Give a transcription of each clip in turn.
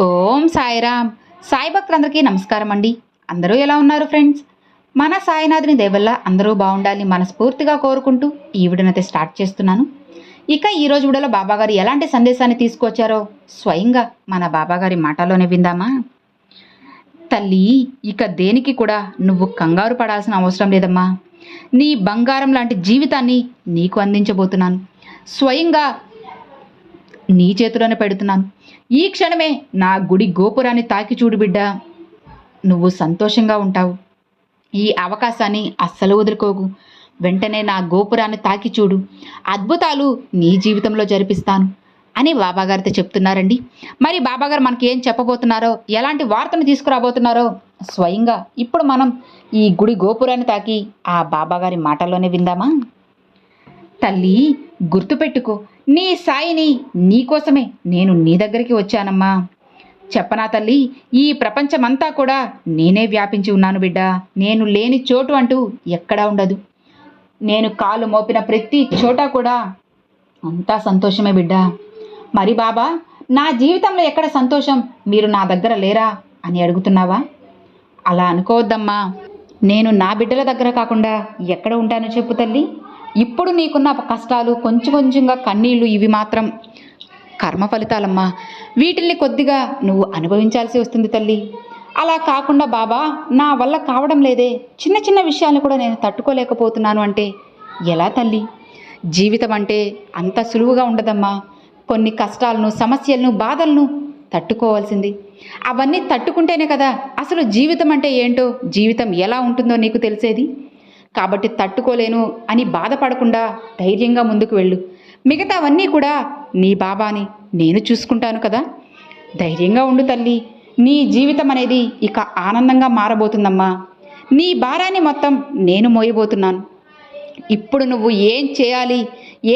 ఓం సాయిరామ్. సాయి భక్తులందరికీ నమస్కారం అండి. అందరూ ఎలా ఉన్నారు ఫ్రెండ్స్? మన సాయినాథుని దేవల్ల అందరూ బాగుండాలి మనస్ఫూర్తిగా కోరుకుంటూ ఈ విడనైతే స్టార్ట్ చేస్తున్నాను. ఇక ఈ రోజు వీడియోలో బాబాగారు ఎలాంటి సందేశాన్ని తీసుకొచ్చారో స్వయంగా మన బాబాగారి మాటలోనే విందామా? తల్లి ఇక దేనికి కూడా నువ్వు కంగారు పడాల్సిన అవసరం లేదమ్మా. నీ బంగారం లాంటి జీవితాన్ని నీకు అందించబోతున్నాను. స్వయంగా నీ చేతిలోనే పెడుతున్నాను. ఈ క్షణమే నా గుడి గోపురాన్ని తాకి చూడు బిడ్డ. నువ్వు సంతోషంగా ఉంటావు. ఈ అవకాశాన్ని అస్సలు వదులుకోకు. వెంటనే నా గోపురాన్ని తాకి చూడు. అద్భుతాలు నీ జీవితంలో జరిపిస్తాను అని బాబాగారితో చెప్తున్నారండి. మరి బాబాగారు మనకి ఏం చెప్పబోతున్నారో ఎలాంటి వార్తను తీసుకురాబోతున్నారో స్వయంగా ఇప్పుడు మనం ఈ గుడి గోపురాన్ని తాకి ఆ బాబాగారి మాటల్లోనే విందామా? తల్లి గుర్తుపెట్టుకో. నీ సాయిని నీకోసమే నేను నీ దగ్గరికి వచ్చానమ్మా. చెప్పనా తల్లి ఈ ప్రపంచమంతా కూడా నేనే వ్యాపించి ఉన్నాను బిడ్డ. నేను లేని చోటు అంటూ ఎక్కడా ఉండదు. నేను కాలు మోపిన ప్రతి చోట కూడా అంతా సంతోషమే బిడ్డ. మరి బాబా నా జీవితంలో ఎక్కడ సంతోషం? మీరు నా దగ్గర లేరా అని అడుగుతున్నావా? అలా అనుకోవద్దమ్మా. నేను నా బిడ్డల దగ్గర కాకుండా ఎక్కడ ఉంటానో చెప్పు తల్లి. ఇప్పుడు నీకున్న కష్టాలు కొంచెం కొంచెంగా కన్నీళ్ళు ఇవి మాత్రం కర్మ ఫలితాలమ్మా. వీటిల్ని కొద్దిగా నువ్వు అనుభవించాల్సి వస్తుంది తల్లి. అలా కాకుండా బాబా నా వల్ల కావడం లేదే. చిన్న చిన్న విషయాలను కూడా నేను తట్టుకోలేకపోతున్నాను అంటే ఎలా తల్లి? జీవితం అంటే అంత సులువుగా ఉండదమ్మా. కొన్ని కష్టాలను సమస్యలను బాధలను తట్టుకోవాల్సింది. అవన్నీ తట్టుకుంటేనే కదా అసలు జీవితం అంటే ఏంటో జీవితం ఎలా ఉంటుందో నీకు తెలిసేది? కాబట్టి తట్టుకోలేను అని బాధపడకుండా ధైర్యంగా ముందుకు వెళ్ళు. మిగతావన్నీ కూడా నీ బాబాని నేను చూసుకుంటాను కదా. ధైర్యంగా ఉండు తల్లి. నీ జీవితం అనేది ఇక ఆనందంగా మారబోతుందమ్మా. నీ భారాన్ని మొత్తం నేను మోయబోతున్నాను. ఇప్పుడు నువ్వు ఏం చేయాలి?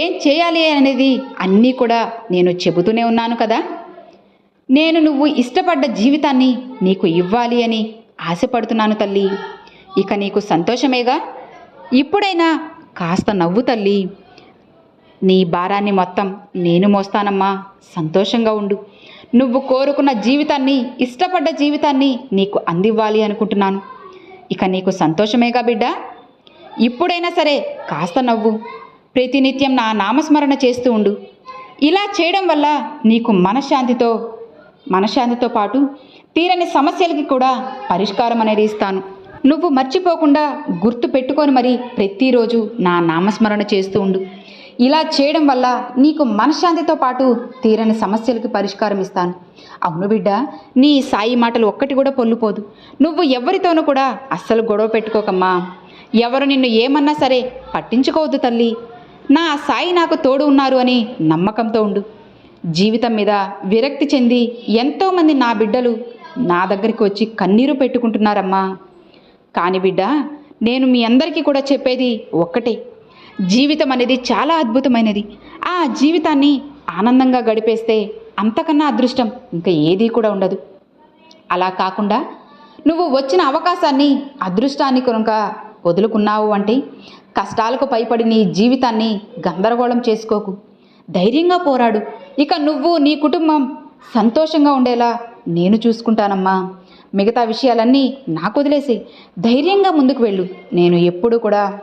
ఏం చేయాలి అనేది అన్నీ కూడా నేను చెబుతూనే ఉన్నాను కదా. నేను నువ్వు ఇష్టపడ్డ జీవితాన్ని నీకు ఇవ్వాలి అని ఆశపడుతున్నాను తల్లి. ఇక నీకు సంతోషమేగా? ఇప్పుడైనా కాస్త నవ్వు తల్లి. నీ భారాన్ని మొత్తం నేను మోస్తానమ్మా. సంతోషంగా ఉండు. నువ్వు కోరుకున్న జీవితాన్ని ఇష్టపడ్డ జీవితాన్ని నీకు అందివ్వాలి అనుకుంటున్నాను. ఇక నీకు సంతోషమేగా బిడ్డ? ఇప్పుడైనా సరే కాస్త నవ్వు. ప్రతినిత్యం నా నామస్మరణ చేస్తూ ఉండు. ఇలా చేయడం వల్ల నీకు మనశ్శాంతితో మనశ్శాంతితో పాటు తీరని సమస్యలకి కూడా పరిష్కారం అనేది ఇస్తాను. నువ్వు మర్చిపోకుండా గుర్తు పెట్టుకొని మరి ప్రతిరోజు నా నామస్మరణ చేస్తూ ఉండు. ఇలా చేయడం వల్ల నీకు మనశ్శాంతితో పాటు తీరని సమస్యలకు పరిష్కారం ఇస్తాను. అవును బిడ్డ నీ సాయి మాటలు ఒక్కటి కూడా పొల్లుపోదు. నువ్వు ఎవరితోనూ కూడా అస్సలు గొడవ పెట్టుకోకమ్మా. ఎవరు నిన్ను ఏమన్నా సరే పట్టించుకోవద్దు తల్లి. నా సాయి నాకు తోడు ఉన్నారు అని నమ్మకంతో ఉండు. జీవితం మీద విరక్తి చెంది ఎంతోమంది నా బిడ్డలు నా దగ్గరికి వచ్చి కన్నీరు పెట్టుకుంటున్నారమ్మా. కాని బిడ్డ నేను మీ అందరికీ కూడా చెప్పేది ఒక్కటే. జీవితం అనేది చాలా అద్భుతమైనది. ఆ జీవితాన్ని ఆనందంగా గడిపేస్తే అంతకన్నా అదృష్టం ఇంకా ఏదీ కూడా ఉండదు. అలా కాకుండా నువ్వు వచ్చిన అవకాశాన్ని అదృష్టాన్ని కనుక వదులుకున్నావు అంటే కష్టాలకు పైపడి నీ జీవితాన్ని గందరగోళం చేసుకోకు. ధైర్యంగా పోరాడు. ఇక నువ్వు నీ కుటుంబం సంతోషంగా ఉండేలా నేను చూసుకుంటానమ్మా. మిగతా విషయాలన్నీ నాకు వదిలేసి ధైర్యంగా ముందుకు వెళ్ళు. నేను ఎప్పుడూ కూడా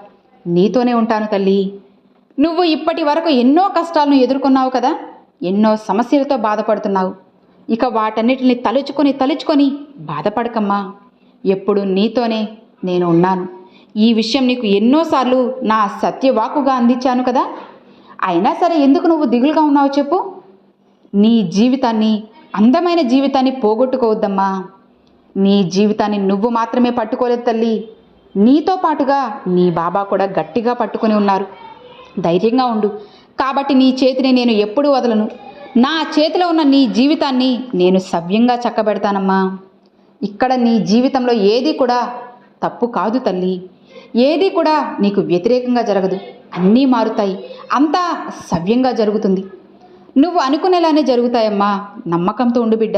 నీతోనే ఉంటాను తల్లి. నువ్వు ఇప్పటి వరకు ఎన్నో కష్టాలను ఎదుర్కొన్నావు కదా? ఎన్నో సమస్యలతో బాధపడుతున్నావు. ఇక వాటన్నిటిని తలుచుకొని తలుచుకొని బాధపడకమ్మా. ఎప్పుడు నీతోనే నేను ఉన్నాను. ఈ విషయం నీకు ఎన్నోసార్లు నా సత్యవాకుగా అందించాను కదా? అయినా సరే ఎందుకు నువ్వు దిగులుగా ఉన్నావు చెప్పు? నీ జీవితాన్ని అందమైన జీవితాన్ని పోగొట్టుకోవద్దమ్మా. నీ జీవితాన్ని నువ్వు మాత్రమే పట్టుకోలేదు తల్లి. నీతో పాటుగా నీ బాబా కూడా గట్టిగా పట్టుకొని ఉన్నారు. ధైర్యంగా ఉండు. కాబట్టి నీ చేతిని నేను ఎప్పుడూ వదలను. నా చేతిలో ఉన్న నీ జీవితాన్ని నేను సవ్యంగా చక్కబెడతానమ్మా. ఇక్కడ నీ జీవితంలో ఏది కూడా తప్పు కాదు తల్లి. ఏది కూడా నీకు వ్యతిరేకంగా జరగదు. అన్నీ మారుతాయి. అంతా సవ్యంగా జరుగుతుంది. నువ్వు అనుకునేలానే జరుగుతాయమ్మా. నమ్మకంతో ఉండు బిడ్డ.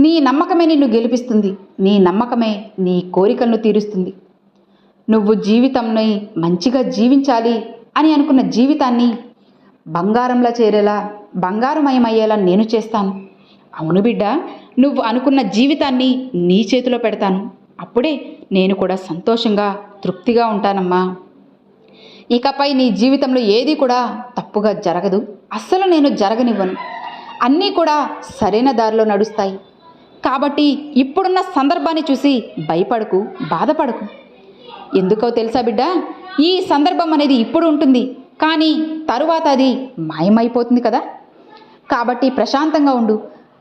నీ నమ్మకమే నిన్ను గెలిపిస్తుంది. నీ నమ్మకమే నీ కోరికలను తీరుస్తుంది. నువ్వు జీవితంని మంచిగా జీవించాలి అని అనుకున్న జీవితాన్ని బంగారంలా చేరేలా బంగారుమయమయ్యేలా నేను చేస్తాను. అవును బిడ్డ నువ్వు అనుకున్న జీవితాన్ని నీ చేతిలో పెడతాను. అప్పుడే నేను కూడా సంతోషంగా తృప్తిగా ఉంటానమ్మా. ఇకపై నీ జీవితంలో ఏది కూడా తప్పుగా జరగదు. అస్సలు నేను జరగనివ్వను. అన్నీ కూడా సరైన దారిలో నడుస్తాయి. కాబట్టి ఇప్పుడున్న సందర్భాన్ని చూసి భయపడకు బాధపడకు. ఎందుకో తెలుసా బిడ్డ? ఈ సందర్భం అనేది ఇప్పుడు ఉంటుంది కానీ తరువాత అది మాయమైపోతుంది కదా. కాబట్టి ప్రశాంతంగా ఉండు.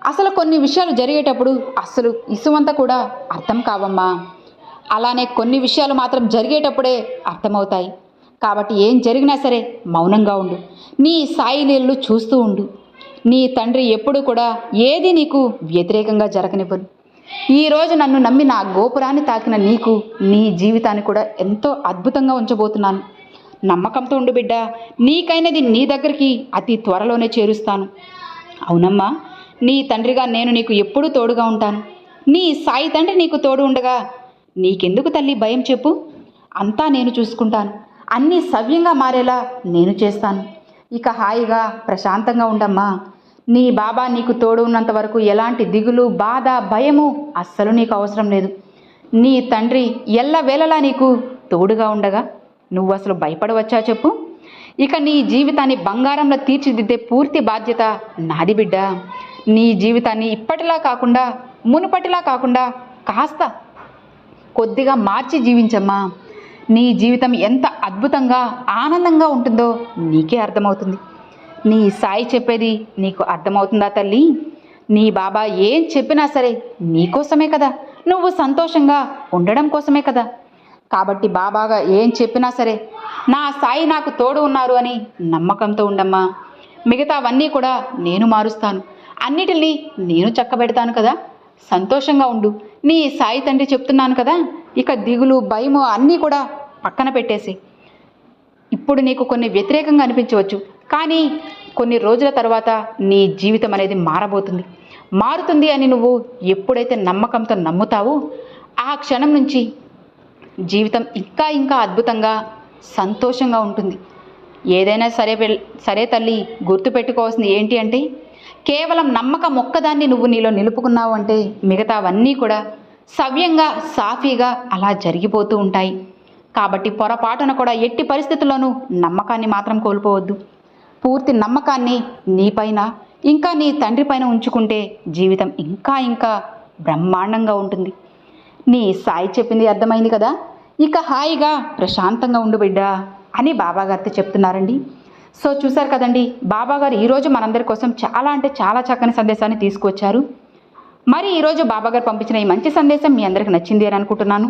అసలు కొన్ని విషయాలు జరిగేటప్పుడు అసలు ఇసువంతా కూడా అర్థం కావమ్మా. అలానే కొన్ని విషయాలు మాత్రం జరిగేటప్పుడే అర్థమవుతాయి. కాబట్టి ఏం జరిగినా సరే మౌనంగా ఉండు. నీ సాయి నీళ్ళు చూస్తూ ఉండు. నీ తండ్రి ఎప్పుడు కూడా ఏది నీకు వ్యతిరేకంగా జరగనివ్వను. ఈరోజు నన్ను నమ్మి నా గోపురాన్ని తాకిన నీకు నీ జీవితాన్ని కూడా ఎంతో అద్భుతంగా ఉంచబోతున్నాను. నమ్మకంతో ఉండు బిడ్డ నీకైనది నీ దగ్గరికి అతి త్వరలోనే చేరుస్తాను. అవునమ్మా నీ తండ్రిగా నేను నీకు ఎప్పుడూ తోడుగా ఉంటాను. నీ సాయి తండ్రి నీకు తోడు ఉండగా నీకెందుకు తల్లి భయం చెప్పు? అంతా నేను చూసుకుంటాను. అన్నీ సవ్యంగా మారేలా నేను చేస్తాను. ఇక హాయిగా ప్రశాంతంగా ఉండమ్మా. నీ బాబా నీకు తోడు ఉన్నంత వరకు ఎలాంటి దిగులు బాధ భయము అస్సలు నీకు అవసరం లేదు. నీ తండ్రి ఎల్లవేళలా నీకు తోడుగా ఉండగా నువ్వు అసలు భయపడవచ్చా చెప్పు? ఇక నీ జీవితాన్ని బంగారంలో తీర్చిదిద్దే పూర్తి బాధ్యత నాది బిడ్డ. నీ జీవితాన్ని ఇప్పటిలా కాకుండా మునుపటిలా కాకుండా కాస్త కొద్దిగా మార్చి జీవించమ్మా. నీ జీవితం ఎంత అద్భుతంగా ఆనందంగా ఉంటుందో నీకే అర్థమవుతుంది. నీ సాయి చెప్పేది నీకు అర్థమవుతుందా తల్లి? నీ బాబా ఏం చెప్పినా సరే నీకోసమే కదా. నువ్వు సంతోషంగా ఉండడం కోసమే కదా. కాబట్టి బాబాగా ఏం చెప్పినా సరే నా సాయి నాకు తోడు ఉన్నారు అని నమ్మకంతో ఉండమ్మా. మిగతావన్నీ కూడా నేను మారుస్తాను. అన్నిటిని నేను చక్కబెడతాను కదా. సంతోషంగా ఉండు. నీ సాయి తండ్రి చెప్తున్నాను కదా. ఇక దిగులు భయము అన్నీ కూడా పక్కన పెట్టేసి. ఇప్పుడు నీకు కొన్ని వ్యతిరేకంగా అనిపించవచ్చు కానీ కొన్ని రోజుల తర్వాత నీ జీవితం అనేది మారబోతుంది. మారుతుంది అని నువ్వు ఎప్పుడైతే నమ్మకంతో నమ్ముతావో ఆ క్షణం నుంచి జీవితం ఇంకా ఇంకా అద్భుతంగా సంతోషంగా ఉంటుంది. ఏదైనా సరే సరే తల్లి గుర్తుపెట్టుకోవాల్సింది ఏంటి అంటే కేవలం నమ్మకం ఒక్కదాన్ని నువ్వు నీలో నిలుపుకున్నావు అంటే మిగతావన్నీ కూడా సవ్యంగా సాఫీగా అలా జరిగిపోతూ ఉంటాయి. కాబట్టి పొరపాటున కూడా ఎట్టి పరిస్థితుల్లోనూ నమ్మకాన్ని మాత్రం కోల్పోవద్దు. పూర్తి నమ్మకాన్ని నీపైన ఇంకా నీ తండ్రి పైన ఉంచుకుంటే జీవితం ఇంకా ఇంకా బ్రహ్మాండంగా ఉంటుంది. నీ సాయి చెప్పింది అర్థమైంది కదా? ఇక హాయిగా ప్రశాంతంగా ఉండు బిడ్డా అని బాబాగారితో చెప్తున్నారండి. సో చూసారు కదండి బాబాగారు ఈరోజు మనందరి కోసం చాలా అంటే చాలా చక్కని సందేశాన్ని తీసుకొచ్చారు మరి ఈరోజు బాబాగారు పంపించిన ఈ మంచి సందేశం మీ అందరికి నచ్చింది అని అనుకుంటున్నాను.